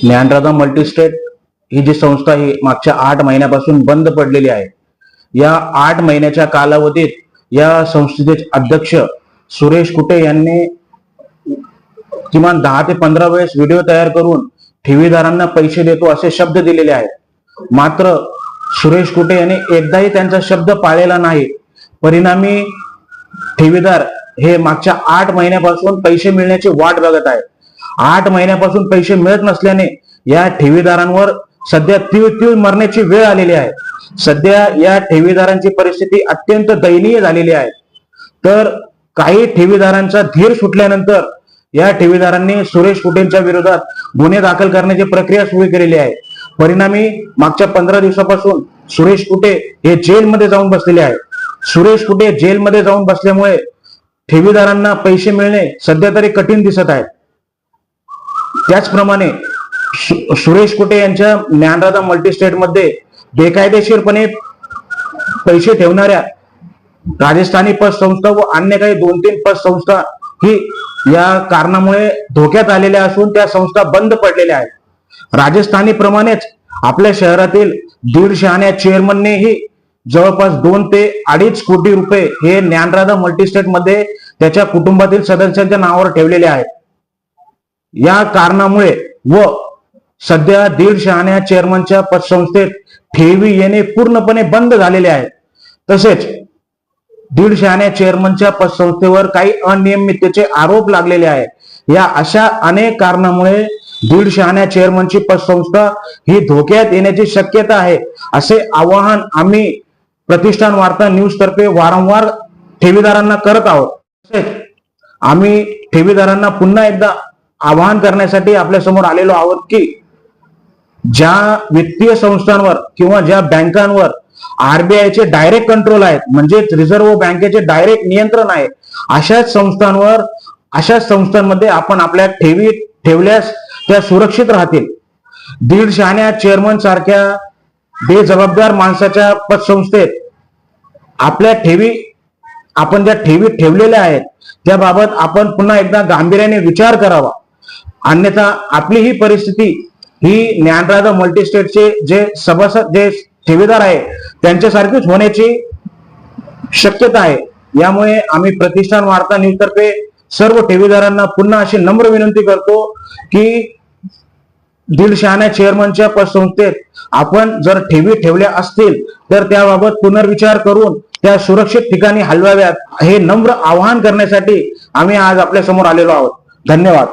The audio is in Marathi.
ज्ञानराधा मल्टीस्टेट ही जी संस्था ही मागच्या आठ महिन्यापासून बंद पडलेली आहे. या आठ महिन्याच्या कालावधीत या संस्थेचे अध्यक्ष सुरेश कुटे यांनी किमान दहा ते पंधरा वेळेस व्हिडिओ तयार करून ठेवीदारांना पैसे देतो असे शब्द दिलेले आहेत. मात्र सुरेश कुटे यांनी एकदाही त्यांचा शब्द पाळलेला नाही. परिणामी ठेवीदार हे मागच्या आठ महिन्यापासून पैसे मिळण्याची वाट बघत आहे आठ महिन्यापासून पैसे मिळत नसल्याने या ठेवीदारांवर सध्या तीळ तीळ मरण्याची वेळ आलेली आहे. सध्या या ठेवीदारांची परिस्थिती अत्यंत दयनीय झालेली आहे. तर काही ठेवीदारांचा धीर सुटल्यानंतर या ठेवीदारांनी सुरेश कुटेंच्या विरोधात गुन्हे दाखल करण्याची प्रक्रिया सुरू केलेली आहे. परिणामी मागच्या पंधरा दिवसापासून सुरेश कुटे हे जेलमध्ये जाऊन बसलेले आहेत सुरेश कुटे जेलमध्ये जाऊन बसल्यामुळे ठेवीदारांना पैसे मिळणे सध्या तरी कठीण दिसत आहे. त्याचप्रमाणे सुरेश कुटे यांच्या ज्ञानराधा मल्टीस्टेटमध्ये बेकायदेशीरपणे पैसे ठेवणाऱ्या राजस्थानी पतसंस्था व अन्य काही दोन तीन पतसंस्था ही या कारणामुळे धोक्यात आलेल्या असून त्या संस्था बंद पडलेल्या आहेत. राजस्थानी प्रमाणेच आपल्या शहरातील दीड शहाण्या चेअरमननेही जवळपास दोन ते अडीच कोटी रुपये हे ज्ञानराधा मल्टीस्टेटमध्ये त्याच्या कुटुंबातील सदस्यांच्या नावावर ठेवलेले आहेत. या कारणामुळे व सध्या दीड शहाण्या चेअरमनच्या पतसंस्थेत ठेवी येणे पूर्णपणे बंद झालेले आहे. तसेच दीड शहाण्या चेअरमनच्या पतसंस्थेवर काही अनियमिततेचे आरोप लागलेले आहेत या अशा अनेक कारणामुळे दीड शहाण्या चेअरमनची पतसंस्था ही धोक्यात येण्याची शक्यता आहे असे आवाहन आम्ही प्रतिष्ठान वार्ता न्यूज तर्फे वारंवार ठेवीदारांना करत आहोत. तसेच आम्ही ठेवीदारांना पुन्हा एकदा आवाहन करण्यासाठी आपल्यासमोर आलेलो आहोत की ज्या वित्तीय संस्थांवर किंवा ज्या बँकांवर आरबीआयचे डायरेक्ट कंट्रोल आहेत म्हणजेच रिझर्व्ह बँकेचे डायरेक्ट नियंत्रण आहे अशाच संस्थांवर अशाच संस्थांमध्ये आपण आपल्या ठेवी ठेवल्यास त्या सुरक्षित राहतील. दीड शहाण्या चेअरमन सारख्या बेजबाबदार माणसाच्या पतसंस्थेत आपल्या ठेवी आपण ज्या ठेवी ठेवलेल्या आहेत त्याबाबत आपण पुन्हा एकदा गांभीर्याने विचार करावा. अन्यथा आपली ही परिस्थिती ही ज्ञानराधा मल्टीस्टेटचे जे सभासद जे ठेवीदार आहे त्यांच्यासारखीच होण्याची शक्यता आहे. यामुळे आम्ही प्रतिष्ठान वार्ता न्यूज तर्फे सर्व ठेवीदारांना पुन्हा अशी नम्र विनंती करतो की दीडशहाण्या चेअरमनच्या पतसंस्थेत आपण जर ठेवी ठेवल्या असतील तर त्याबाबत पुनर्विचार करून त्या सुरक्षित ठिकाणी हलवाव्यात हे नम्र आवाहन करण्यासाठी आम्ही आज आपल्यासमोर आलेलो आहोत. धन्यवाद.